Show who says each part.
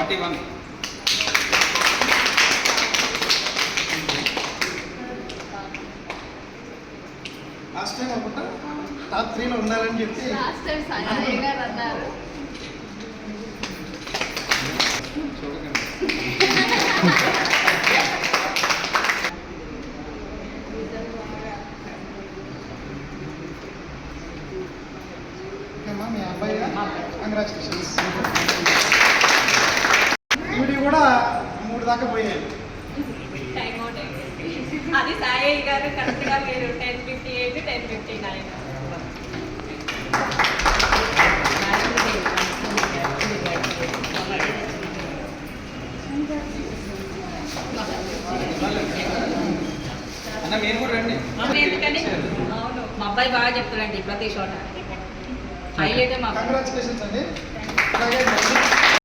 Speaker 1: Forty one.
Speaker 2: Last time అనుకుంటా top త్రీలో ఉండాలని చెప్పి
Speaker 3: లాస్ట్ టైం సాయి గారు అన్నారు.
Speaker 1: చూడకండి
Speaker 2: ఓకేమ్మా మీ అబ్బాయి కంగ్రాచులేషన్స్ దాకా పోయాయి.
Speaker 4: అయిపోయింది అది సాయి గారు కరెక్ట్గా మీరు ten fifty eight ten fifty nine
Speaker 1: అన్న మీరు కూడా రండి.
Speaker 4: ఎందుకని అవును. మా అబ్బాయి బాగా చెప్తాడండి ప్రతి చోట. హైలైట్ మా అబ్బాయి.
Speaker 2: కంగ్రాచులేషన్స్ అండి.